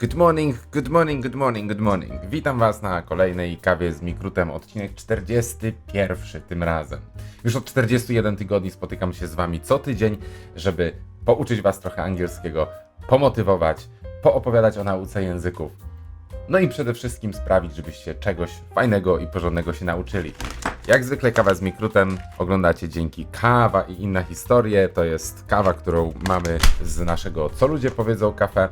Good morning, good morning, good morning, good morning. Witam Was na kolejnej kawie z Mikrutem, odcinek 41 tym razem. Już od 41 tygodni spotykam się z Wami co tydzień, żeby pouczyć Was trochę angielskiego, pomotywować, poopowiadać o nauce języków. No i przede wszystkim sprawić, żebyście czegoś fajnego i porządnego się nauczyli. Jak zwykle kawa z Mikrutem oglądacie dzięki Kawa i inne historie. To jest kawa, którą mamy z naszego Co Ludzie Powiedzą kafe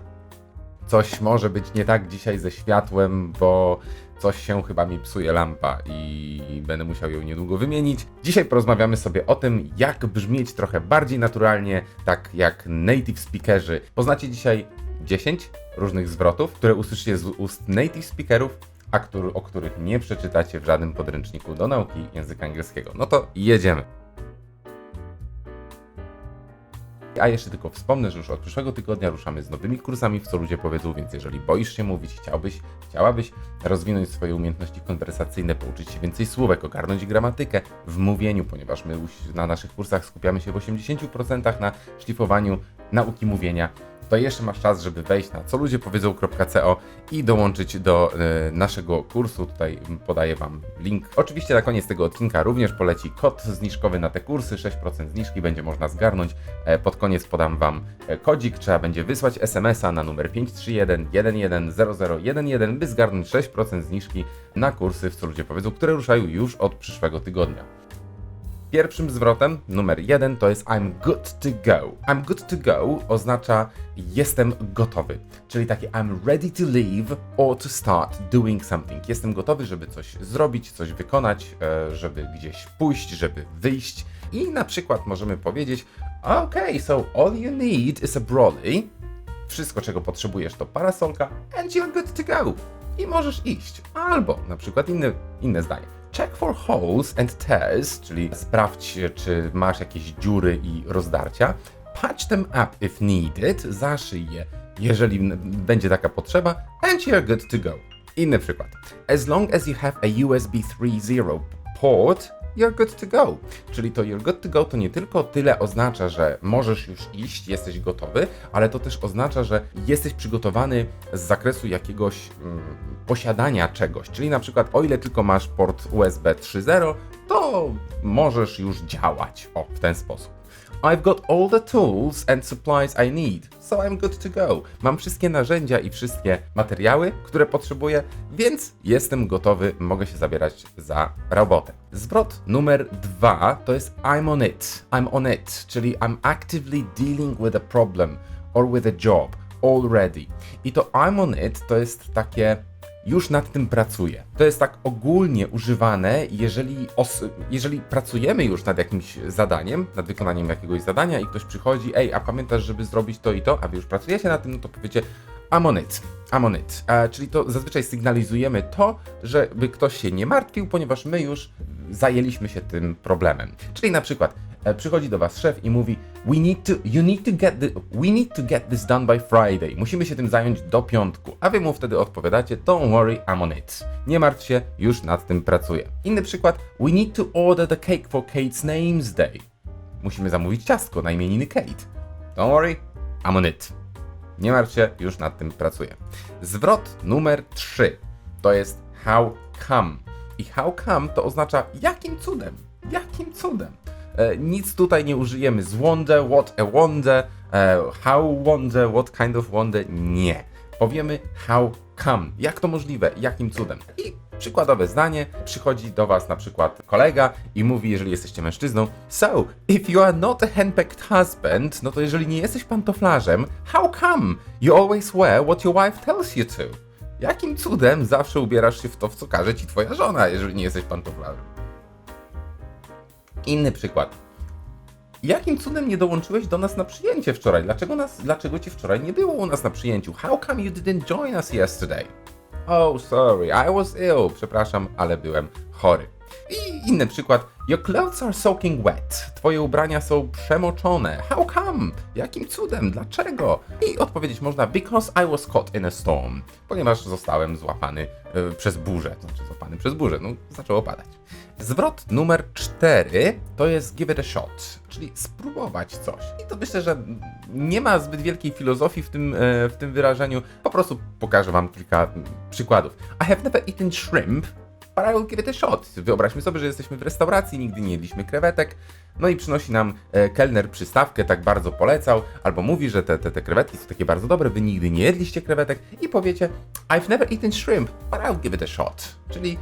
coś może być nie tak dzisiaj ze światłem, bo coś się chyba mi psuje lampa i będę musiał ją niedługo wymienić. Dzisiaj porozmawiamy sobie o tym, jak brzmieć trochę bardziej naturalnie, tak jak native speakerzy. Poznacie dzisiaj 10 różnych zwrotów, które usłyszycie z ust native speakerów, a który, o których nie przeczytacie w żadnym podręczniku do nauki języka angielskiego. No to jedziemy. A jeszcze tylko wspomnę, że już od przyszłego tygodnia ruszamy z nowymi kursami w co ludzie powiedzą, więc jeżeli boisz się mówić, chciałbyś, chciałabyś rozwinąć swoje umiejętności konwersacyjne, pouczyć się więcej słówek, ogarnąć gramatykę w mówieniu, ponieważ my na naszych kursach skupiamy się w 80% na szlifowaniu nauki mówienia, to jeszcze masz czas, żeby wejść na coludziepowiedzą.co i dołączyć do e, naszego kursu. Tutaj podaję Wam link. Oczywiście na koniec tego odcinka również poleci kod zniżkowy na te kursy. 6% zniżki będzie można zgarnąć. E, pod koniec podam Wam e, kodzik. Trzeba będzie wysłać SMS-a na numer 531 110011, by zgarnąć 6% zniżki na kursy w Co Ludzie Powiedzą, które ruszają już od przyszłego tygodnia. Pierwszym zwrotem, numer jeden, to jest I'm good to go. I'm good to go oznacza jestem gotowy, czyli takie I'm ready to leave or to start doing something. Jestem gotowy, żeby coś zrobić, coś wykonać, e, żeby gdzieś pójść, żeby wyjść. I na przykład możemy powiedzieć, OK, so all you need is a brolly. Wszystko, czego potrzebujesz, to parasolka, and you're good to go. I możesz iść. Albo na przykład inne, inne zdanie. Check for holes and tears, czyli sprawdź, czy masz jakieś dziury i rozdarcia. Patch them up if needed, zaszyj je, jeżeli będzie taka potrzeba, and you're good to go. Inny przykład. As long as you have a USB 3.0 port, you're good to go. Czyli to you're good to go to nie tylko tyle oznacza, że możesz już iść, jesteś gotowy, ale to też oznacza, że jesteś przygotowany z zakresu jakiegoś mm, posiadania czegoś. Czyli na przykład o ile tylko masz port USB 3.0, to możesz już działać. O, w ten sposób. I've got all the tools and supplies I need, so I'm good to go. Mam wszystkie narzędzia i wszystkie materiały, które potrzebuję, więc jestem gotowy, mogę się zabierać za robotę. Zwrot numer dwa to jest I'm on it. I'm on it, czyli I'm actively dealing with a problem or with a job already. I to I'm on it to jest takie już nad tym pracuję. To jest tak ogólnie używane, jeżeli, jeżeli pracujemy już nad jakimś zadaniem, nad wykonaniem jakiegoś zadania i ktoś przychodzi, ej, a pamiętasz, żeby zrobić to i to, a wy już pracujecie nad tym, no to powiecie I'm on it, I'm on it. E, czyli to zazwyczaj sygnalizujemy to, żeby ktoś się nie martwił, ponieważ my już zajęliśmy się tym problemem. Czyli na przykład przychodzi do was szef i mówi we need to, you need to get the, we need to get this done by Friday. Musimy się tym zająć do piątku. A wy mu wtedy odpowiadacie don't worry, I'm on it. Nie martw się, już nad tym pracuję. Inny przykład we need to order the cake for Kate's name's day. Musimy zamówić ciastko na imieniny Kate. Don't worry, I'm on it. Nie martw się, już nad tym pracuję. Zwrot numer 3 to jest how come. I how come to oznacza jakim cudem. Jakim cudem. E, nic tutaj nie użyjemy z wonder, what a wonder, e, how wonder, what kind of wonder. Nie. Powiemy how come. Jak to możliwe? Jakim cudem? I przykładowe zdanie. Przychodzi do Was na przykład kolega i mówi, jeżeli jesteście mężczyzną, So, if you are not a henpecked husband, no to jeżeli nie jesteś pantoflarzem, how come you always wear what your wife tells you to? Jakim cudem zawsze ubierasz się w to, w co każe ci twoja żona, jeżeli nie jesteś pantoflarzem? Inny przykład. Jakim cudem nie dołączyłeś do nas na przyjęcie wczoraj? Dlaczego, nas, dlaczego cię wczoraj nie było u nas na przyjęciu? How come you didn't join us yesterday? Oh, sorry, I was ill. Przepraszam, ale byłem chory. I inny przykład. Your clothes are soaking wet. Twoje ubrania są przemoczone. How come? Jakim cudem? Dlaczego? I odpowiedzieć można because I was caught in a storm. Ponieważ zostałem złapany e, przez burzę. Znaczy złapany przez burzę. No, zaczęło padać. Zwrot numer 4 to jest give it a shot, czyli spróbować coś. I to myślę, że nie ma zbyt wielkiej filozofii w tym, e, w tym wyrażeniu. Po prostu pokażę Wam kilka przykładów. I have never eaten shrimp, but I will give it a shot. Wyobraźmy sobie, że jesteśmy w restauracji, nigdy nie jedliśmy krewetek, no i przynosi nam e, kelner przystawkę, tak bardzo polecał, albo mówi, że te, te, te krewetki są takie bardzo dobre, wy nigdy nie jedliście krewetek i powiecie I've never eaten shrimp, but I'll give it a shot. Czyli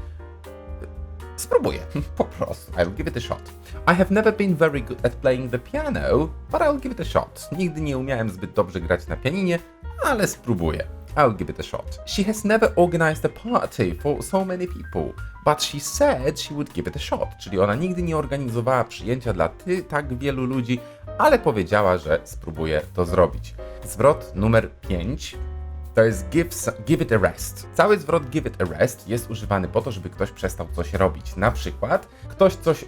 Spróbuję, po prostu. I'll give it a shot. I have never been very good at playing the piano, but I'll give it a shot. Nigdy nie umiałem zbyt dobrze grać na pianinie, ale spróbuję. I'll give it a shot. She has never organized a party for so many people, but she said she would give it a shot. Czyli ona nigdy nie organizowała przyjęcia dla ty, tak wielu ludzi, ale powiedziała, że spróbuje to zrobić. Zwrot numer 5 to jest give, give it a rest. Cały zwrot give it a rest jest używany po to, żeby ktoś przestał coś robić. Na przykład ktoś coś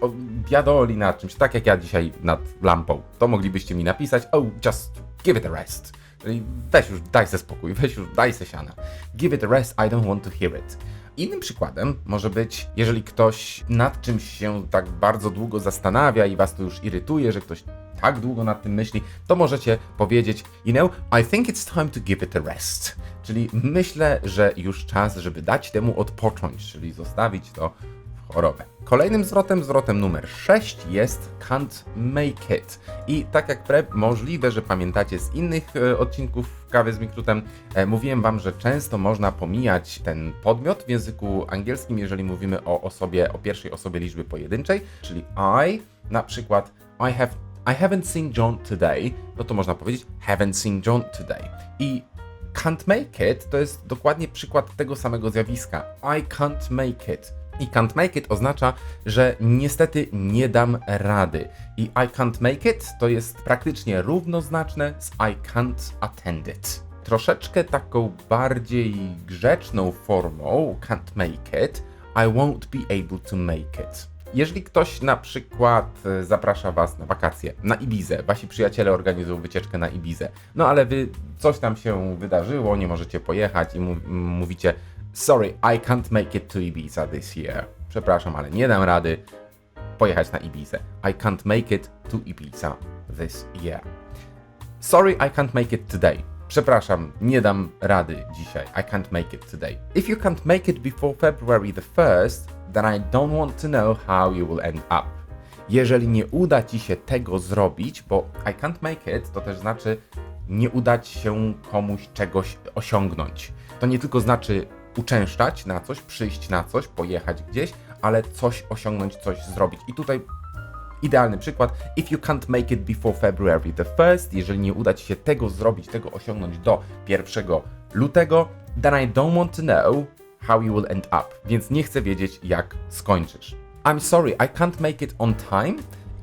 biadoli nad czymś, tak jak ja dzisiaj nad lampą. To moglibyście mi napisać, oh, just give it a rest. Czyli weź już, daj se spokój, weź już, daj se siana. Give it a rest, I don't want to hear it. Innym przykładem może być, jeżeli ktoś nad czymś się tak bardzo długo zastanawia i was to już irytuje, że ktoś tak długo nad tym myśli, to możecie powiedzieć, you know, I think it's time to give it a rest. Czyli myślę, że już czas, żeby dać temu odpocząć, czyli zostawić to chorobę. Kolejnym zwrotem, zwrotem numer 6 jest can't make it. I tak jak pre, możliwe, że pamiętacie z innych e, odcinków Kawy z Mikrutem, e, mówiłem wam, że często można pomijać ten podmiot w języku angielskim, jeżeli mówimy o osobie, o pierwszej osobie liczby pojedynczej, czyli I, na przykład I have I haven't seen John today, no to można powiedzieć haven't seen John today. I can't make it to jest dokładnie przykład tego samego zjawiska. I can't make it. I can't make it oznacza, że niestety nie dam rady. I I can't make it to jest praktycznie równoznaczne z I can't attend it. Troszeczkę taką bardziej grzeczną formą can't make it, I won't be able to make it. Jeżeli ktoś na przykład e, zaprasza Was na wakacje, na Ibizę, Wasi przyjaciele organizują wycieczkę na Ibizę, no ale Wy coś tam się wydarzyło, nie możecie pojechać i mówicie Sorry, I can't make it to Ibiza this year. Przepraszam, ale nie dam rady pojechać na Ibizę. I can't make it to Ibiza this year. Sorry, I can't make it today. Przepraszam, nie dam rady dzisiaj. I can't make it today. If you can't make it before February the 1st, then I don't want to know how you will end up. Jeżeli nie uda ci się tego zrobić, bo I can't make it to też znaczy nie udać się komuś czegoś osiągnąć. To nie tylko znaczy uczęszczać na coś, przyjść na coś, pojechać gdzieś, ale coś osiągnąć, coś zrobić. I tutaj Idealny przykład. If you can't make it before February the 1st, jeżeli nie uda Ci się tego zrobić, tego osiągnąć do 1 lutego, then I don't want to know how you will end up. Więc nie chcę wiedzieć, jak skończysz. I'm sorry, I can't make it on time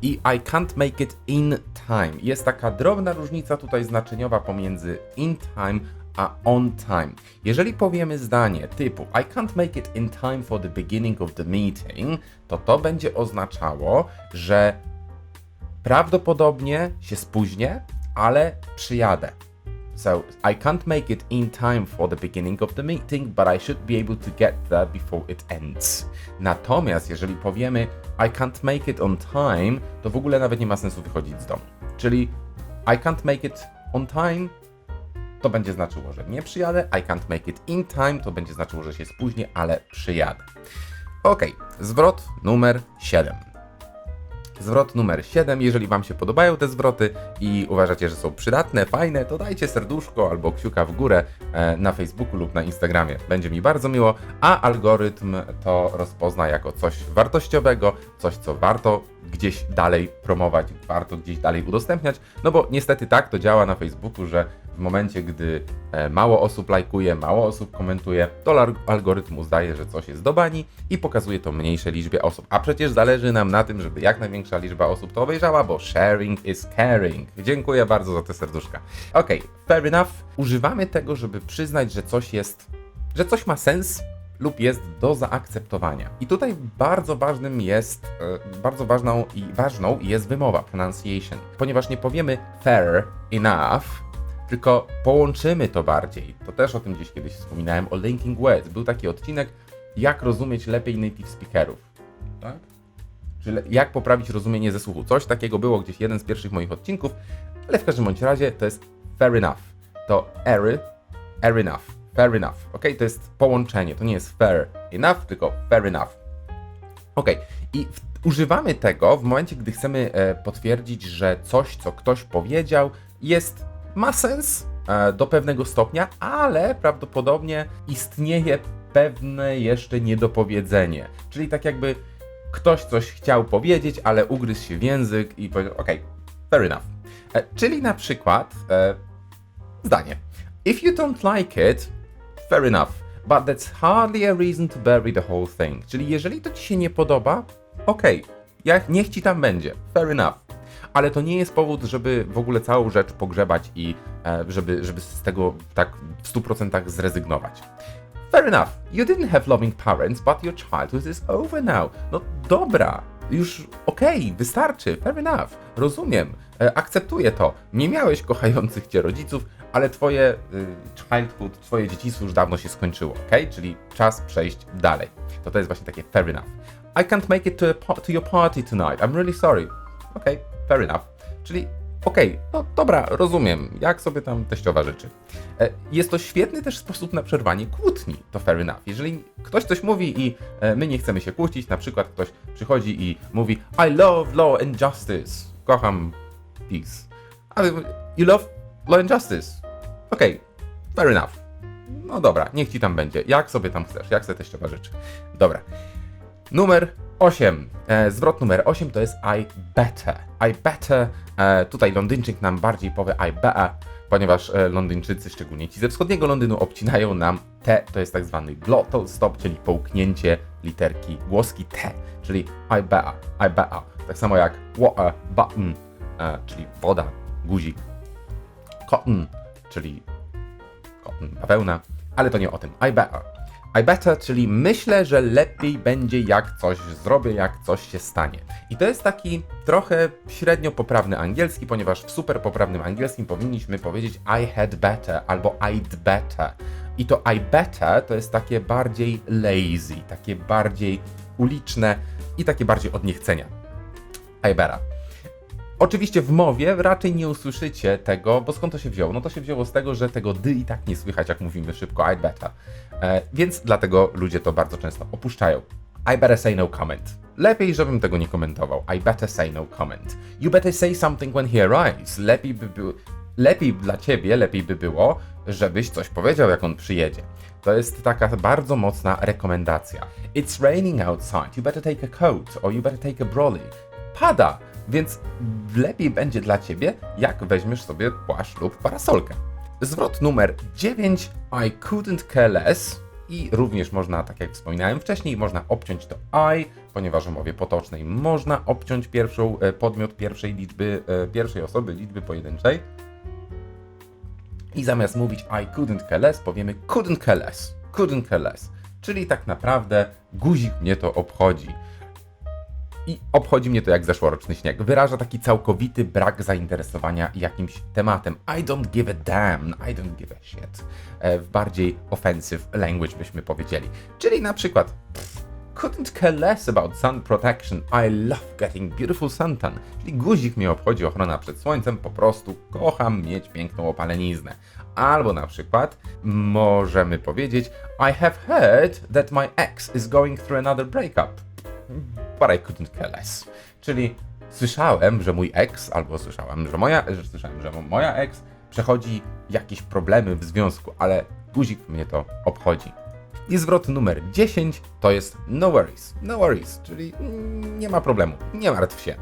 i I can't make it in time. Jest taka drobna różnica tutaj znaczeniowa pomiędzy in time a on time. Jeżeli powiemy zdanie typu I can't make it in time for the beginning of the meeting, to to będzie oznaczało, że prawdopodobnie się spóźnię, ale przyjadę. So I can't make it in time for the beginning of the meeting, but I should be able to get there before it ends. Natomiast jeżeli powiemy I can't make it on time, to w ogóle nawet nie ma sensu wychodzić z domu. Czyli I can't make it on time, to będzie znaczyło, że nie przyjadę. I can't make it in time, to będzie znaczyło, że się spóźnię, ale przyjadę. Ok, zwrot numer 7. Zwrot numer 7. Jeżeli Wam się podobają te zwroty i uważacie, że są przydatne, fajne, to dajcie serduszko albo kciuka w górę e, na Facebooku lub na Instagramie. Będzie mi bardzo miło, a algorytm to rozpozna jako coś wartościowego, coś, co warto gdzieś dalej promować, warto gdzieś dalej udostępniać. No bo niestety tak to działa na Facebooku, że w momencie, gdy e, mało osób lajkuje, mało osób komentuje, to algorytm uznaje, że coś jest do bani i pokazuje to mniejszej liczbie osób. A przecież zależy nam na tym, żeby jak największa liczba osób to obejrzała, bo sharing is caring. Dziękuję bardzo za te serduszka. Okej, fair enough. Używamy tego, żeby przyznać, że coś jest, że coś ma sens lub jest do zaakceptowania. I tutaj bardzo ważnym jest, e, bardzo ważną i ważną jest wymowa, pronunciation, ponieważ nie powiemy fair enough, tylko połączymy to bardziej. To też o tym gdzieś kiedyś wspominałem, o linking words. Był taki odcinek, jak rozumieć lepiej native speakerów. Tak? Czyli jak poprawić rozumienie ze słuchu. Coś takiego było gdzieś jeden z pierwszych moich odcinków, ale w każdym bądź razie to jest fair enough. To ery, fair enough, fair enough. Ok, to jest połączenie. To nie jest fair enough, tylko fair enough. Ok, i w, używamy tego w momencie, gdy chcemy e, potwierdzić, że coś, co ktoś powiedział, jest ma sens e, do pewnego stopnia, ale prawdopodobnie istnieje pewne jeszcze niedopowiedzenie. Czyli tak jakby ktoś coś chciał powiedzieć, ale ugryzł się w język i powiedział, ok, fair enough. E, czyli na przykład e, zdanie. If you don't like it, fair enough, but that's hardly a reason to bury the whole thing. Czyli jeżeli to ci się nie podoba, okej, jak niech ci tam będzie, fair enough. Ale to nie jest powód, żeby w ogóle całą rzecz pogrzebać i e, żeby, żeby z tego tak w 100% zrezygnować. Fair enough. You didn't have loving parents, but your childhood is over now. No dobra, już okej, wystarczy, fair enough. Rozumiem, e, akceptuję to. Nie miałeś kochających cię rodziców, ale twoje y, childhood, twoje dzieciństwo już dawno się skończyło, ok? Czyli czas przejść dalej. To to jest właśnie takie fair enough. I can't make it to, to your party tonight. I'm really sorry. Ok, fair enough. Czyli okej, no dobra, rozumiem, jak sobie tam teściowa życzy. E, Jest to świetny też sposób na przerwanie kłótni, to fair enough. Jeżeli ktoś coś mówi i e, my nie chcemy się kłócić, na przykład ktoś przychodzi i mówi I love law and justice, kocham peace. Ale you love law and justice. Okej, fair enough. No dobra, niech ci tam będzie, jak sobie tam chcesz, jak sobie teściowa życzy. Dobra. Numer 8. E, zwrot numer 8 to jest I better. I better. E, tutaj Londyńczyk nam bardziej powie I better, ponieważ e, Londyńczycy, szczególnie ci ze wschodniego Londynu, obcinają nam T, to jest tak zwany glottal stop, czyli połknięcie literki głoski T, czyli I better, I better. Tak samo jak water, button, e, czyli woda, guzik, cotton, czyli cotton, bawełna, ale to nie o tym. I better. I better, czyli myślę, że lepiej będzie jak coś zrobię, jak coś się stanie. I to jest taki trochę średnio poprawny angielski, ponieważ w super poprawnym angielskim powinniśmy powiedzieć I had better albo I'd better. I to I better to jest takie bardziej lazy, takie bardziej uliczne i takie bardziej od niechcenia. I better. Oczywiście w mowie raczej nie usłyszycie tego, bo skąd to się wzięło? No to się wzięło z tego, że tego dy i tak nie słychać, jak mówimy szybko, I better. E, więc dlatego ludzie to bardzo często opuszczają. I better say no comment. Lepiej, żebym tego nie komentował. I better say no comment. You better say something when he arrives. Lepiej by było... Lepiej dla ciebie, lepiej by było, żebyś coś powiedział, jak on przyjedzie. To jest taka bardzo mocna rekomendacja. It's raining outside. You better take a coat or you better take a brolly. Pada, więc lepiej będzie dla ciebie, jak weźmiesz sobie płaszcz lub parasolkę. Zwrot numer 9. I couldn't care less. I również można, tak jak wspominałem wcześniej, można obciąć to I, ponieważ w mowie potocznej można obciąć pierwszą, e, podmiot pierwszej liczby, e, pierwszej osoby, liczby pojedynczej. I zamiast mówić I couldn't care less, powiemy couldn't care less. Couldn't care less. Czyli tak naprawdę guzik mnie to obchodzi. I obchodzi mnie to jak zeszłoroczny śnieg. Wyraża taki całkowity brak zainteresowania jakimś tematem. I don't give a damn, I don't give a shit. E, W bardziej offensive language byśmy powiedzieli. Czyli na przykład couldn't care less about sun protection. I love getting beautiful suntan. Czyli guzik mnie obchodzi ochrona przed słońcem, po prostu kocham mieć piękną opaleniznę. Albo na przykład możemy powiedzieć I have heard that my ex is going through another breakup but I couldn't care less. Czyli słyszałem, że mój ex, albo słyszałem, że moja, że słyszałem, że moja ex przechodzi jakieś problemy w związku, ale guzik mnie to obchodzi. I zwrot numer 10 to jest no worries. No worries, czyli mm, nie ma problemu, nie martw się.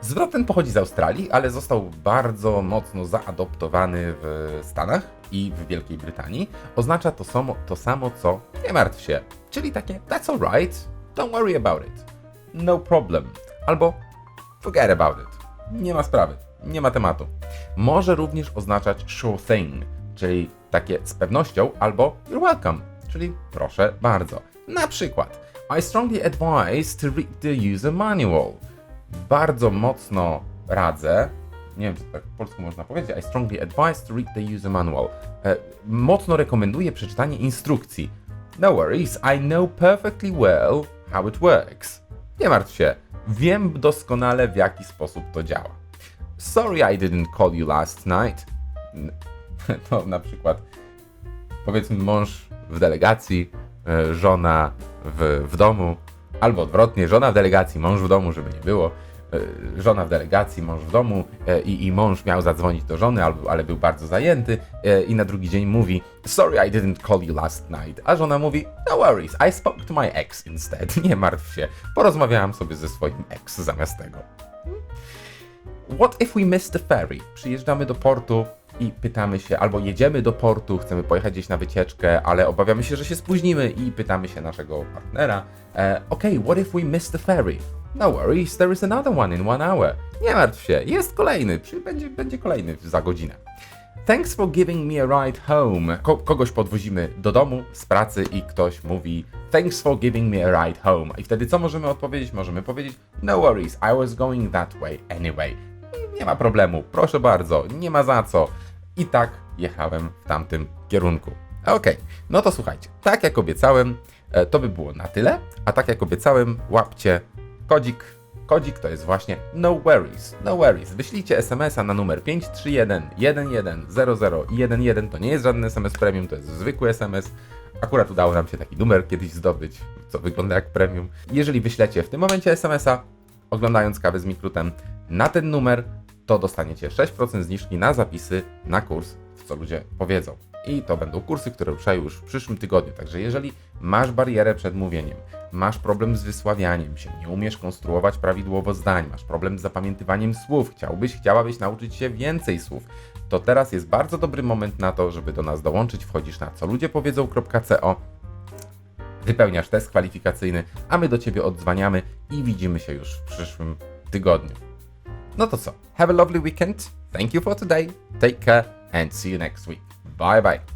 Zwrot ten pochodzi z Australii, ale został bardzo mocno zaadoptowany w Stanach i w Wielkiej Brytanii. Oznacza to samo, to samo co nie martw się, czyli takie that's alright, don't worry about it, no problem, albo forget about it, nie ma sprawy, nie ma tematu. Może również oznaczać sure thing, czyli takie z pewnością, albo you're welcome, czyli proszę bardzo. Na przykład, I strongly advise to read the user manual. Bardzo mocno radzę, nie wiem, czy tak po polsku można powiedzieć, I strongly advise to read the user manual. E, mocno rekomenduję przeczytanie instrukcji. No worries, I know perfectly well how it works. Nie martw się, wiem doskonale w jaki sposób to działa. Sorry I didn't call you last night. To na przykład powiedzmy mąż w delegacji, e, żona w, w domu, albo odwrotnie, żona w delegacji, mąż w domu, żeby nie było. E, Żona w delegacji, mąż w domu e, i, i mąż miał zadzwonić do żony, albo, ale był bardzo zajęty e, i na drugi dzień mówi Sorry I didn't call you last night, a żona mówi No worries, I spoke to my ex instead. Nie martw się, porozmawiałam sobie ze swoim ex zamiast tego. What if we miss the ferry? Przyjeżdżamy do portu i pytamy się, albo jedziemy do portu, chcemy pojechać gdzieś na wycieczkę, ale obawiamy się, że się spóźnimy i pytamy się naszego partnera, e, okej, what if we miss the ferry? No worries, there is another one in one hour. Nie martw się, jest kolejny, przy, będzie, będzie kolejny za godzinę. Thanks for giving me a ride home. Ko- kogoś podwozimy do domu z pracy i ktoś mówi Thanks for giving me a ride home. I wtedy co możemy odpowiedzieć? Możemy powiedzieć No worries, I was going that way anyway. Nie ma problemu, proszę bardzo, nie ma za co. I tak jechałem w tamtym kierunku. Okej, no to słuchajcie, tak jak obiecałem, e, to by było na tyle, a tak jak obiecałem, łapcie kodzik. Kodzik to jest właśnie no worries, no worries. Wyślijcie SMS-a na numer 531 110011. To nie jest żaden SMS premium, to jest zwykły SMS. Akurat udało nam się taki numer kiedyś zdobyć, co wygląda jak premium. Jeżeli wyślecie w tym momencie SMS-a, oglądając kawę z Mikrutem na ten numer, to dostaniecie 6% zniżki na zapisy na kurs, w co ludzie powiedzą. I to będą kursy, które ruszają już w przyszłym tygodniu. Także jeżeli masz barierę przed mówieniem, masz problem z wysławianiem się, nie umiesz konstruować prawidłowo zdań, masz problem z zapamiętywaniem słów, chciałbyś, chciałabyś nauczyć się więcej słów, to teraz jest bardzo dobry moment na to, żeby do nas dołączyć. Wchodzisz na coludiepowiedzą.co wypełniasz test kwalifikacyjny, a my do Ciebie odzwaniamy i widzimy się już w przyszłym tygodniu. No to co? Have a lovely weekend. Thank you for today. Take care and see you next week. Bye bye.